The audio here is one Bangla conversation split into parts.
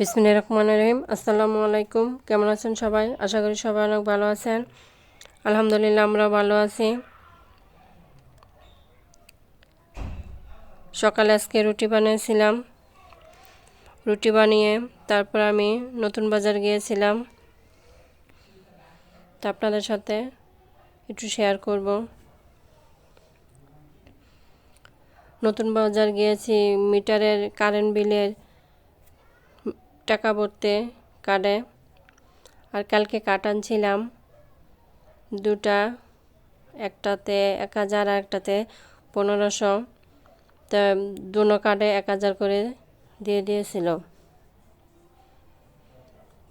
বিসমিল্লাহ রহমান রহিম। আসসালামু আলাইকুম। কেমন আছেন সবাই? আশা করি সবাই অনেক ভালো আছেন। আলহামদুলিল্লাহ আমরা ভালো আছি। সকালে আজকে রুটি বানিয়েছিলাম। রুটি বানিয়ে তারপর আমি নতুন বাজার গিয়েছিলাম। তা আপনাদের সাথে একটু শেয়ার করব। নতুন বাজার গিয়েছি, মিটারের কারেন্ট বিলের টাকা ভরতে কার্ডে। আর কালকে কাট আনছিলাম। দুটা, একটাতে এক হাজার আর একটাতে পনেরোশো। তা দুনো কার্ডে এক হাজার করে দিয়ে দিয়েছিল।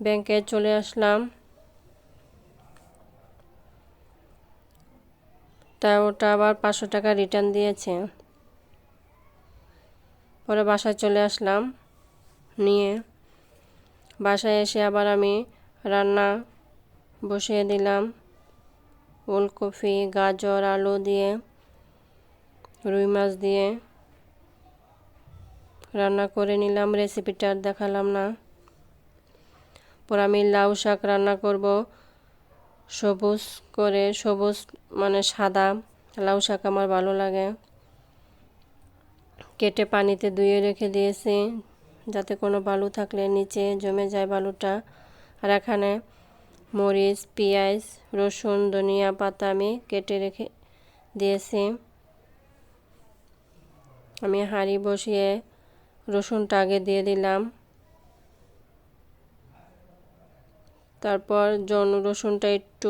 ব্যাংকে চলে আসলাম। তা ওটা আবার পাঁচশো টাকা রিটার্ন দিয়েছে। পরে বাসায় চলে আসলাম। নিয়ে বাসায় এসে আবার আমি রান্না বসিয়ে দিলাম। ওলকপি, গাজর, আলু দিয়ে, রুই মাছ দিয়ে রান্না করে নিলাম। রেসিপিটা আর দেখালাম না। পর আমি লাউ শাক রান্না করব। সবুজ করে, সবুজ মানে সাদা। লাউ শাক আমার ভালো লাগে। কেটে পানিতে ধুয়ে রেখে দিয়েছি। যাতে কোনো বালু থাকলে নিচে জমে যায় বালুটা। আর এখানে মরিচ, পেঁয়াজ, রসুন, ধনিয়া পাতা আমি কেটে রেখে দিয়েছি। আমি হাঁড়ি বসিয়ে রসুনটা আগে দিয়ে দিলাম। তারপর জন রসুনটা একটু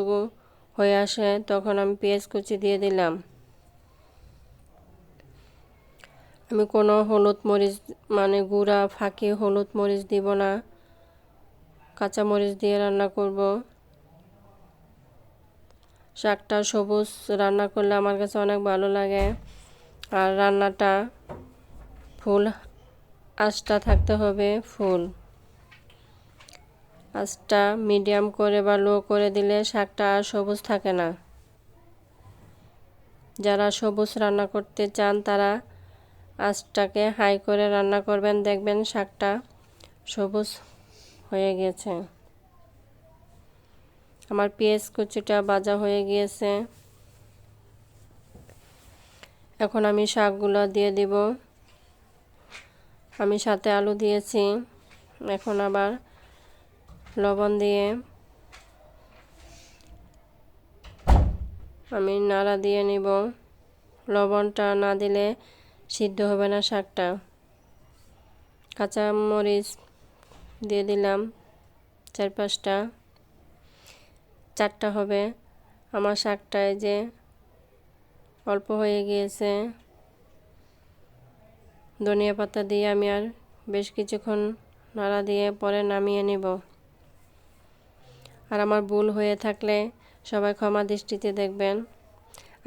হয়ে আসে তখন আমি পেঁয়াজ কুচি দিয়ে দিলাম। আমি কোনো হলুদ মরিচ মানে গুঁড়া, ফাঁকি হলুদ মরিচ দিব না। কাঁচা মরিচ দিয়ে রান্না করব। শাকটা সবুজ রান্না করলে আমার কাছে অনেক ভালো লাগে। আর রান্নাটা ফুল আঁচটা থাকতে হবে, ফুল। আঁচটা মিডিয়াম করে বা লো করে দিলে শাকটা আর সবুজ থাকে না। যারা সবুজ রান্না করতে চান তারা আঁচটাকে হাই করে রান্না করবেন। দেখবেন শাকটা সবুজ হয়ে গেছে। আমার পেঁয়াজ কুচিটা বাজা হয়ে গিয়েছে। এখন আমি শাকগুলো দিয়ে দিব। আমি সাথে আলু দিয়েছি। এখন আবার লবণ দিয়ে আমি নাড়া দিয়ে নিব। লবণটা না দিলে সিদ্ধ হবে না শাকটা। কাঁচা মরিচ দিয়ে দিলাম চার পাঁচটা। চারটা হবে। আমার শাকটায় যে অল্প হয়ে গিয়েছে। ধনিয়া পাতা দিয়ে আমি আর বেশ কিছুক্ষণ নাড়া দিয়ে পরে নামিয়ে নেব। আর আমার ভুল হয়ে থাকলে সবাই ক্ষমা দৃষ্টিতে দেখবেন।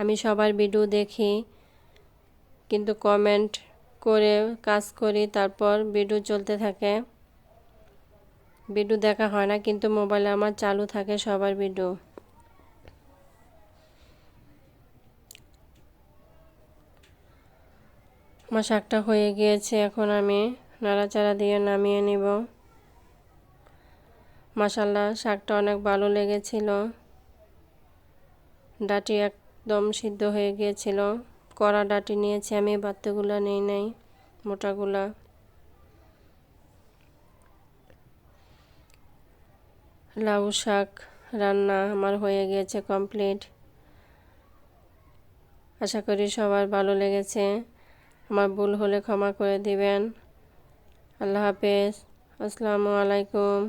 আমি সবার ভিডিও দেখি কিন্তু কমেন্ট করে, কাজ করি, তারপর ভিডিও চলতে থাকে। ভিডিও দেখা হয় না, কিন্তু মোবাইলে আমার চালু থাকে সবার ভিডিও আমার শাকটা হয়ে গিয়েছে, এখন আমি নাড়াচাড়া দিয়ে নামিয়ে নিব। মাসাল্লা শাকটা অনেক ভালো লেগেছিল। ডাটি একদম সিদ্ধ হয়ে গিয়েছিল। কড়া ডাটি নিয়েছি, আমি বাত্তাগুলো নেই নাই, মোটাগুলা। লাউ শাক রান্না আমার হয়ে গিয়েছে কমপ্লিট। আশা করি সবার ভালো লেগেছে। আমার ভুল হলে ক্ষমা করে দিবেন। আল্লাহ হাফেজ। আসসালামু আলাইকুম।